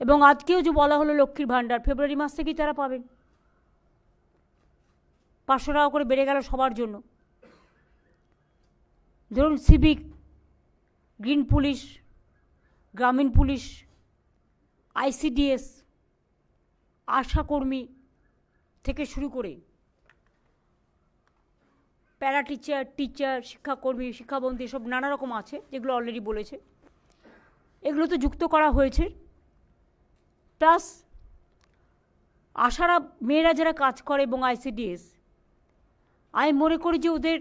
এবং আজকেও যে বলা হলো লক্ষ্মীর ভাণ্ডার, ফেব্রুয়ারি মাস থেকেই তারা পাবেন। পাঁচশো টাকা করে বেড়ে গেল সবার জন্য। ধরুন সিভিক, গ্রিন পুলিশ, গ্রামীণ পুলিশ, আইসিডিএস আশাকর্মী থেকে শুরু করে প্যারা টিচার টিচার, শিক্ষাকর্মী, শিক্ষাবন্ধী সব নানা রকম আছে, যেগুলো অলরেডি বলেছে। এগুলো তো যুক্ত করা হয়েছে। প্লাস আশারা মেয়েরা যারা কাজ করে এবং আইসিডিএস, আমি মনে করি যে ওদের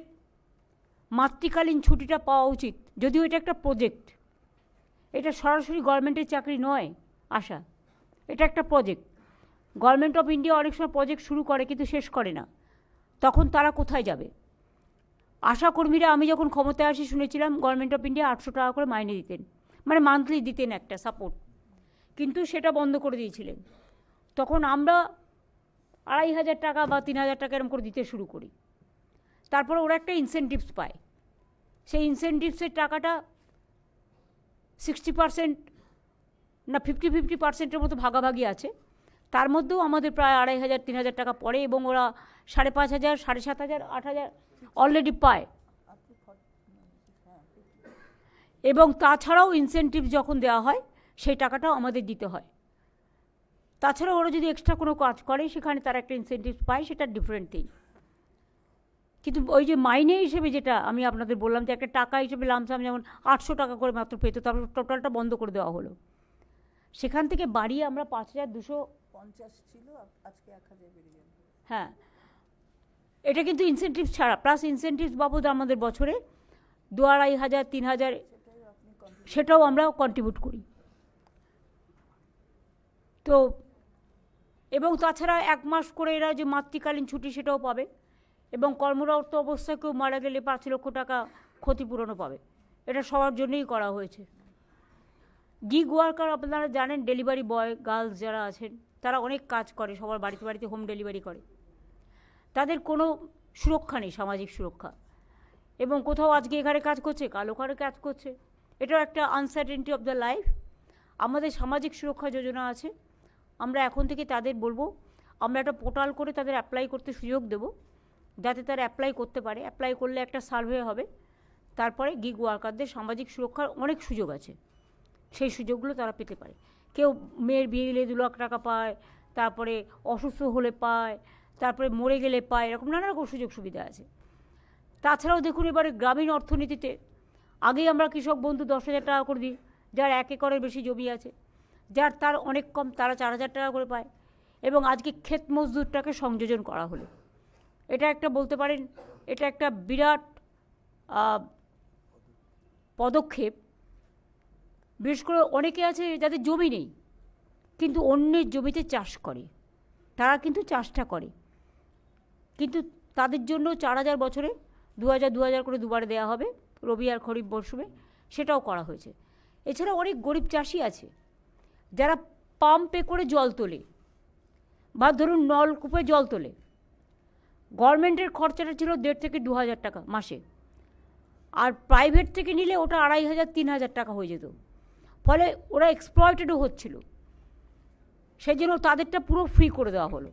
মাতৃকালীন ছুটিটা পাওয়া উচিত। যদিও এটা একটা প্রজেক্ট এটা সরাসরি গভর্নমেন্টের চাকরি নয়, আশা। এটা একটা প্রজেক্ট গভর্নমেন্ট অফ ইন্ডিয়া অনেক সময় প্রজেক্ট শুরু করে কিন্তু শেষ করে না। তখন তারা কোথায় যাবে? আশাকর্মীরা আমি যখন ক্ষমতায় আসি শুনেছিলাম গভর্নমেন্ট অফ ইন্ডিয়া আটশো টাকা করে মাইনে দিতেন। মানে মান্থলি দিতেন একটা সাপোর্ট কিন্তু সেটা বন্ধ করে দিয়েছিলেন। তখন আমরা আড়াই হাজার টাকা বা তিন হাজার টাকা এরকম করে দিতে শুরু করি। তারপরে ওরা একটা ইনসেনটিভস পায়। সেই ইনসেনটিভসের টাকাটা সিক্সটি পার্সেন্ট না ফিফটি ফিফটি পার্সেন্টের মতো ভাগাভাগি আছে। তার মধ্যেও আমাদের প্রায় আড়াই হাজার, তিন হাজার টাকা পড়ে এবং ওরা সাড়ে পাঁচ হাজার, সাড়ে সাত হাজার, আট হাজার অলরেডি পায়। এবং তাছাড়াও ইনসেনটিভ যখন দেওয়া হয় সেই টাকাটাও আমাদের দিতে হয়। তাছাড়া ওরা যদি এক্সট্রা কোনো কাজ করে সেখানে তারা একটা ইনসেনটিভ পায় সেটা ডিফারেন্ট থিং কিন্তু ওই যে মাইনে হিসেবে যেটা আমি আপনাদের বললাম যে একটা টাকা হিসেবে লামসাম যেমন আটশো টাকা করে মাত্র পেত তারপর টোটালটা বন্ধ করে দেওয়া হলো। সেখান থেকে বাড়িয়ে আমরা পাঁচ হাজার দুশো পঞ্চাশ ছিল আজকে এক হাজার হ্যাঁ। এটা কিন্তু ইনসেনটিভ ছাড়া প্লাস ইনসেনটিভ বাবদ আমাদের বছরে দু আড়াই হাজার তিন হাজার সেটাও আমরা কন্ট্রিবিউট করি। তো এবং তাছাড়া এক মাস করে এরা যে মাতৃকালীন ছুটি সেটাও পাবে এবং কর্মরত অবস্থায় কেউ মারা গেলে পাঁচ লক্ষ টাকা ক্ষতিপূরণও পাবে। এটা সবার জন্যই করা হয়েছে। গিগ ওয়ার্কার আপনারা জানেন, ডেলিভারি বয়, গার্লস যারা আছেন, তারা অনেক কাজ করে, সবার বাড়িতে বাড়িতে হোম ডেলিভারি করে। তাদের কোনো সুরক্ষা নেই, সামাজিক সুরক্ষা। এবং কোথাও আজকে এখানে কাজ করছে, কাল ওখানে কাজ করছে। এটাও একটা আনসার্টেনটি অফ দ্য লাইফ আমাদের সামাজিক সুরক্ষা যোজনা আছে। আমরা এখন থেকে তাদের বলব, আমরা একটা পোর্টাল করে তাদের অ্যাপ্লাই করতে সুযোগ দেব, যাতে তারা অ্যাপ্লাই করতে পারে। অ্যাপ্লাই করলে একটা সার্ভে হবে, তারপরে গিগ ওয়ার্কারদের সামাজিক সুরক্ষার অনেক সুযোগ আছে। সেই সুযোগগুলো তারা পেতে পারে। কেউ মেয়ের বিয়ে দিলে দু লাখ টাকা পায়, তারপরে অসুস্থ হলে পায়, তারপরে মরে গেলে পায়, এরকম নানা রকম সুযোগ সুবিধা আছে। তাছাড়াও দেখুন এবারে গ্রামীণ অর্থনীতিতে, আগেই আমরা কৃষক বন্ধু দশ হাজার টাকা করে দিই, যার এক একরের বেশি জমি আছে। যার তার অনেক কম, তারা চার হাজার টাকা করে পায়। এবং আজকে ক্ষেত মজদুরটাকে সংযোজন করা হলো। এটা একটা বলতে পারেন, এটা একটা বিরাট পদক্ষেপ। বিশেষ করে অনেকে আছে যাদের জমি নেই, কিন্তু অন্যের জমিতে চাষ করে। তারা কিন্তু চাষটা করে। কিন্তু তাদের জন্য চার হাজার বছরে দু হাজার দু হাজার করে দুবার দেওয়া হবে, রবি আর খরিফ মরশুমে। সেটাও করা হয়েছে। এছাড়া অনেক গরিব চাষি আছে। যারা পাম্পে করে জল তোলে বা ধরুন নলকূপে জল তোলে, গভর্নমেন্টের খরচাটা ছিল দেড় থেকে দু হাজার টাকা মাসে। আর প্রাইভেট থেকে নিলে ওটা আড়াই হাজার, তিন হাজার টাকা হয়ে যেত। ফলে ওরা এক্সপ্লয়েটেডও হচ্ছিল। সেই জন্য তাদেরটা পুরো ফ্রি করে দেওয়া হলো।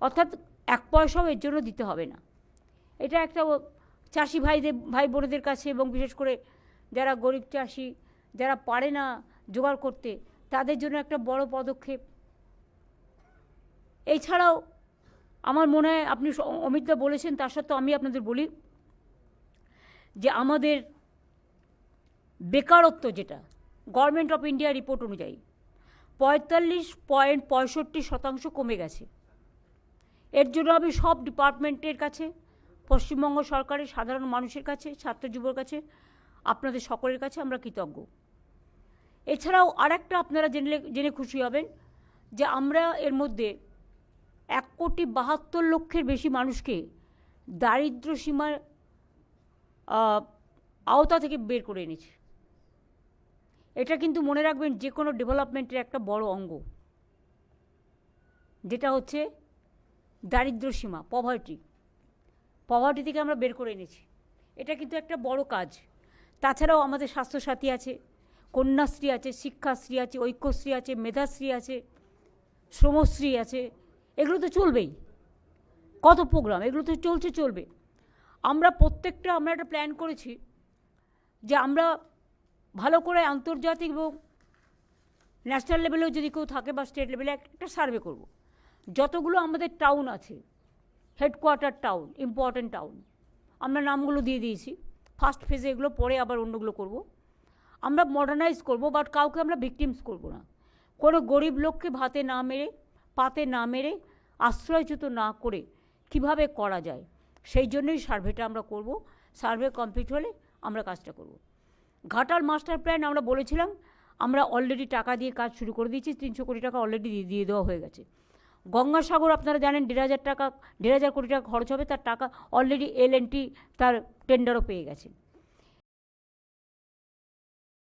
অর্থাৎ এক পয়সাও এর জন্য দিতে হবে না। এটা একটা চাষি ভাইদের ভাই বোনেদের কাছে এবং বিশেষ করে যারা গরিব চাষি, যারা পারে না জোগাড় করতে তাদের জন্য একটা বড় পদক্ষেপ। এছাড়াও আমার মনে হয় আপনি অমিতদা বলেছেন, তার সত্ত্বেও আমি আপনাদের বলি যে আমাদের বেকারত্ব যেটা গভর্নমেন্ট অফ ইন্ডিয়া রিপোর্ট অনুযায়ী পঁয়তাল্লিশ পয়েন্ট পঁয়ষট্টি শতাংশ কমে গেছে। এর জন্য আমি সব ডিপার্টমেন্টের কাছে, পশ্চিমবঙ্গ সরকারের সাধারণ মানুষের কাছে, ছাত্র যুবর কাছে, আপনাদের সকলের কাছে আমরা কৃতজ্ঞ। এছাড়াও আরেকটা আপনারা জেনে জেনে খুশি হবেন যে আমরা এর মধ্যে এক কোটি বাহাত্তর লক্ষের বেশি মানুষকে দারিদ্র সীমার আওতা থেকে বের করে এনেছি। এটা কিন্তু মনে রাখবেন যে কোনো ডেভেলপমেন্টের একটা বড় অঙ্গ। যেটা হচ্ছে দারিদ্র সীমা পভার্টি পভার্টি থেকে আমরা বের করে এনেছি। এটা কিন্তু একটা বড় কাজ। তাছাড়াও আমাদের স্বাস্থ্যসাথী আছে। কন্যাশ্রী আছে, শিক্ষাশ্রী আছে, ঐক্যশ্রী আছে, মেধাশ্রী আছে, শ্রমশ্রী আছে, এগুলো তো চলবেই। কত প্রোগ্রাম এগুলো তো চলছে, চলবে। আমরা প্রত্যেকটা, আমরা একটা প্ল্যান করেছি যে আমরা ভালো করে আন্তর্জাতিক এবং ন্যাশনাল লেভেলেও যদি কেউ থাকে বা স্টেট লেভেলে একটা সার্ভে করব। যতগুলো আমাদের টাউন আছে হেডকোয়ার্টার টাউন ইম্পর্ট্যান্ট টাউন আমরা নামগুলো দিয়ে দিয়েছি। ফার্স্ট ফেজে এগুলো, পরে আবার অন্যগুলো করব। আমরা মডার্নাইজ করব বাট কাউকে আমরা ভিকটিমস করব না। কোনো গরিব লোককে ভাতে না মেরে, পাতে না মেরে, আশ্রয়চ্যুত না করে কীভাবে করা যায়? সেই জন্যই সার্ভেটা আমরা করব। সার্ভে কমপ্লিট হলে আমরা কাজটা করব। ঘাটাল মাস্টার প্ল্যান আমরা বলেছিলাম, আমরা অলরেডি টাকা দিয়ে কাজ শুরু করে দিয়েছি, তিনশো কোটি টাকা অলরেডি দিয়ে দেওয়া হয়ে গেছে। গঙ্গাসাগর আপনারা জানেন, দেড় হাজার টাকা, দেড় হাজার কোটি টাকা খরচ হবে, তার টাকা অলরেডি এল তার টেন্ডারও পেয়ে গেছে।